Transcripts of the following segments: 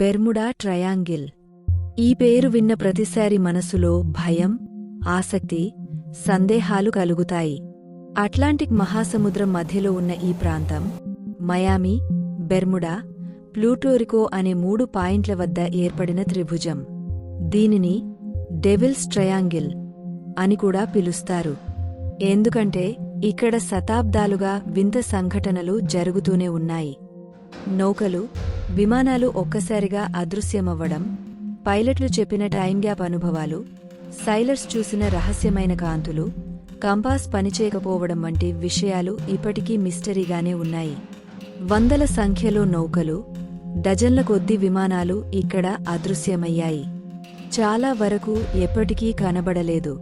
Bermuda triangle. ఈ పేరు విన్న ప్రతిసారి మనసులో భయం ఆసక్తి సందేహాలు కలుగుతాయి. అట్లాంటిక్ మహాసముద్రం మధ్యలో ఉన్న ఈ ప్రాంతం మయామి బెర్ముడా ప్లూటోరికో అనే మూడు పాయింట్ల వద్ద ఏర్పడిన త్రిభుజం. దీనిని డెవిల్స్ ట్రయాంగిల్ అని కూడా పిలుస్తారు. ఎందుకంటే ఇక్కడ శతాబ్దాలుగా వింత సంఘటనలు జరుగుతూనే ఉన్నాయి. నౌకలు విమానాలు ఒక్కసారిగా అదృశ్యమవ్వడం పైలట్లు చెప్పిన టైం గ్యాప్ అనుభవాలు సైలర్స్ చూసిన రహస్యమైన కాంతులు కంపాస్ పనిచేయకపోవడం వంటి విషయాలు ఇప్పటికీ మిస్టరీగానే ఉన్నాయి. వందల సంఖ్యలో నౌకలు డజన్ల కొద్దీ విమానాలు ఇక్కడ అదృశ్యమయ్యాయి. చాలా వరకు ఎప్పటికీ కనబడలేదు.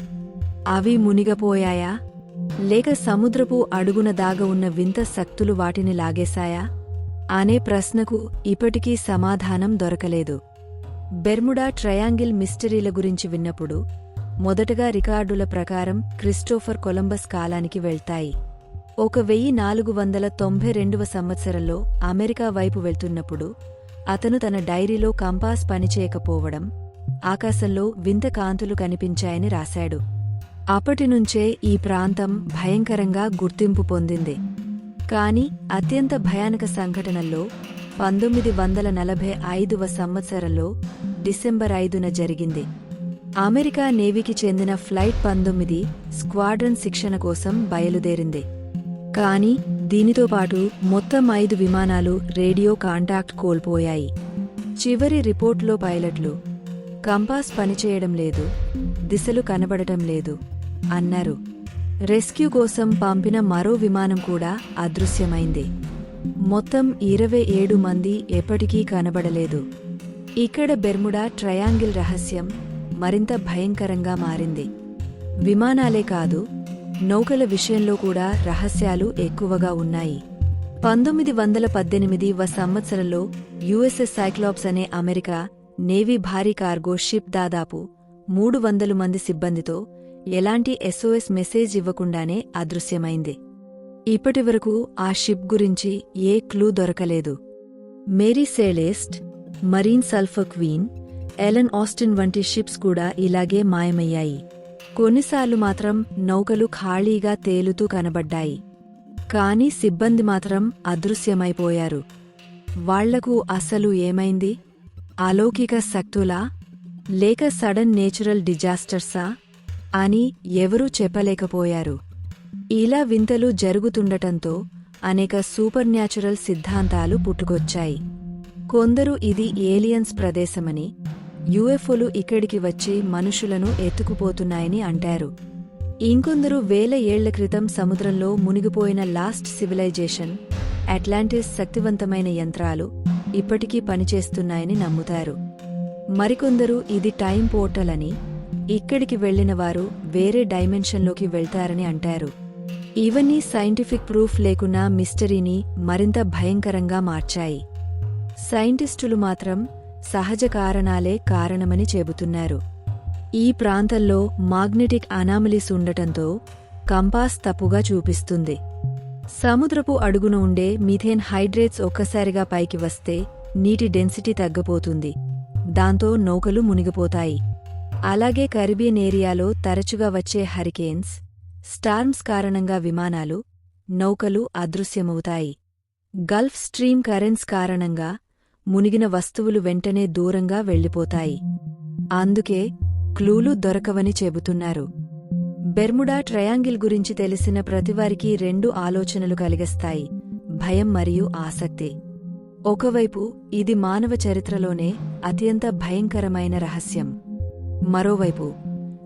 అవి మునిగపోయాయా? లేక సముద్రపు అడుగున దాగ ఉన్న వింత శక్తులు వాటిని లాగేశాయా? అనే ప్రశ్నకు ఇప్పటికీ సమాధానం దొరకలేదు. బెర్ముడా ట్రయాంగిల్ మిస్టరీల గురించి విన్నప్పుడు మొదటగా రికార్డుల ప్రకారం క్రిస్టోఫర్ కొలంబస్ కాలానికి వెళ్తాయి. ఒక వెయ్యి నాలుగు వందల తొంభై రెండవ సంవత్సరంలో అమెరికా వైపు వెళ్తున్నప్పుడు అతను తన డైరీలో కంపాస్ పనిచేయకపోవడం ఆకాశంలో వింత కాంతులు కనిపించాయని రాశాడు. అప్పటినుంచే ఈ ప్రాంతం భయంకరంగా గుర్తింపు పొందింది. కానీ అత్యంత భయానక సంఘటనల్లో పంతొమ్మిది వందల నలభై ఐదువ సంవత్సరంలో డిసెంబర్ ఐదున జరిగింది. అమెరికా నేవీకి చెందిన ఫ్లైట్ పంతొమ్మిది స్క్వాడ్రన్ శిక్షణ కోసం బయలుదేరింది. కానీ దీనితో పాటు మొత్తం ఐదు విమానాలు రేడియో కాంటాక్ట్ కోల్పోయాయి. చివరి రిపోర్ట్లో పైలట్లు కంపాస్ పనిచేయడం లేదు దిశలు కనబడటం లేదు అన్నారు. రెస్క్యూ కోసం పంపిన మరో విమానం కూడా అదృశ్యమైంది. మొత్తం ఇరవై ఏడు మంది ఎప్పటికీ కనబడలేదు. ఇక్కడ బెర్ముడా ట్రయాంగిల్ రహస్యం మరింత భయంకరంగా మారింది. విమానాలే కాదు నౌకల విషయంలో కూడా రహస్యాలు ఎక్కువగా ఉన్నాయి. పంతొమ్మిది వందల పద్దెనిమిది వ సంవత్సరంలో యుఎస్ఎస్ సైక్లాప్స్ అనే అమెరికా నేవీ భారీ కార్గో షిప్ దాదాపు మూడు వందలు మంది సిబ్బందితో ఎలాంటి ఎస్ఓఎస్ మెసేజ్ ఇవ్వకుండానే అదృశ్యమైంది. ఇప్పటివరకు ఆ షిప్ గురించి ఏ క్లూ దొరకలేదు. Mary Celeste Marine Sulphur Queen Ellen Austin వంటి షిప్స్ కూడా ఇలాగే మాయమయ్యాయి. కొన్నిసార్లు మాత్రం నౌకలు ఖాళీగా తేలుతూ కనబడ్డాయి. కానీ సిబ్బంది మాత్రం అదృశ్యమైపోయారు. వాళ్ళకు అసలు ఏమైంది? అలౌకిక శక్తులా? లేక సడన్ నేచురల్ డిజాస్టర్సా? అని ఎవరూ చెప్పలేకపోయారు. ఇలా వింతలు జరుగుతుండటంతో అనేక సూపర్ న్యాచురల్ సిద్ధాంతాలు పుట్టుకొచ్చాయి. కొందరు ఇది ఏలియన్స్ ప్రదేశమని యుఎఫ్ఓలు ఇక్కడికి వచ్చి మనుషులను ఎత్తుకుపోతున్నాయని అంటారు. ఇంకొందరు వేల ఏళ్ళ క్రితం సముద్రంలో మునిగిపోయిన లాస్ట్ సివిలైజేషన్ అట్లాంటిస్ శక్తివంతమైన యంత్రాలు ఇప్పటికీ పనిచేస్తున్నాయని నమ్ముతారు. మరికొందరు ఇది టైం పోర్టల్ అని ఇక్కడికి వెళ్ళిన వారు వేరే డైమెన్షన్లోకి వెళ్తారని అంటారు. ఇవన్నీ సైంటిఫిక్ ప్రూఫ్ లేకున్నా మిస్టరీని మరింత భయంకరంగా మార్చాయి. సైంటిస్టులు మాత్రం సహజ కారణాలే కారణమని చెబుతున్నారు. ఈ ప్రాంతంలో మాగ్నెటిక్ అనామలీస్ ఉండటంతో కంపాస్ తప్పుగా చూపిస్తుంది. సముద్రపు అడుగున ఉండే మిథేన్ హైడ్రేట్స్ ఒక్కసారిగా పైకి వస్తే నీటి డెన్సిటీ తగ్గపోతుంది. దాంతో నౌకలు మునిగిపోతాయి. అలాగే కరిబియన్ ఏరియాలో తరచుగా వచ్చే హరికేన్స్ స్టార్మ్స్ కారణంగా విమానాలు నౌకలు అదృశ్యమవుతాయి. గల్ఫ్ స్ట్రీమ్ కరెన్స్ కారణంగా మునిగిన వస్తువులు వెంటనే దూరంగా వెళ్ళిపోతాయి అందుకే క్లూలు దొరకవని చెబుతున్నారు. బెర్ముడా ట్రయాంగిల్ గురించి తెలిసిన ప్రతివారికి రెండు ఆలోచనలు కలిగస్తాయి భయం మరియు ఆసక్తి. ఒకవైపు ఇది మానవ చరిత్రలోనే అత్యంత భయంకరమైన రహస్యం. మరోవైపు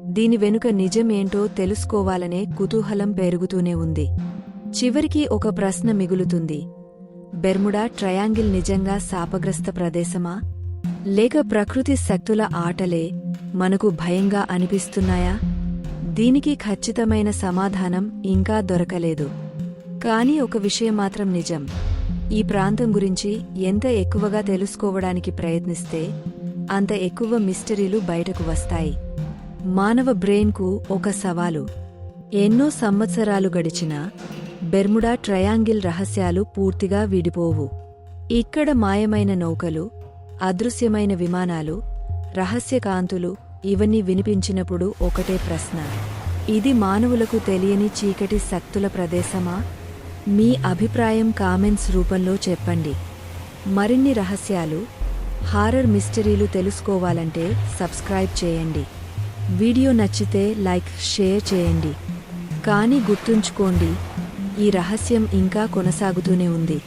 దీని వెనుక నిజమేంటో తెలుసుకోవాలనే కుతూహలం పెరుగుతూనే ఉంది. చివరికి ఒక ప్రశ్న మిగులుతుంది. బెర్ముడా ట్రయాంగిల్ నిజంగా శాపగ్రస్త ప్రదేశమా? లేక ప్రకృతి శక్తుల ఆటలే మనకు భయంగా అనిపిస్తున్నాయా? దీనికి ఖచ్చితమైన సమాధానం ఇంకా దొరకలేదు. కాని ఒక విషయం మాత్రం నిజం. ఈ ప్రాంతం గురించి ఎంత ఎక్కువగా తెలుసుకోవడానికి ప్రయత్నిస్తే అంత ఎక్కువ మిస్టరీలు బయటకు వస్తాయి. మానవ బ్రెయిన్కు ఒక సవాలు. ఎన్నో సంవత్సరాలు గడిచినా బెర్ముడా ట్రయాంగిల్ రహస్యాలు పూర్తిగా విడిపోవు. ఇక్కడ మాయమైన నౌకలు అదృశ్యమైన విమానాలు రహస్య కాంతులు ఇవన్నీ వినిపించినప్పుడు ఒకటే ప్రశ్న. ఇది మానవులకు తెలియని చీకటి శక్తుల ప్రదేశమా? మీ అభిప్రాయం కామెంట్స్ రూపంలో చెప్పండి. మరిన్ని రహస్యాలు హారర్ మిస్టరీలు తెలుసుకోవాలంటే సబ్స్క్రైబ్ చేయండి. వీడియో నచ్చితే లైక్ షేర్ చేయండి. కానీ గుర్తుంచుకోండి ఈ రహస్యం ఇంకా కొనసాగుతూనే ఉంది.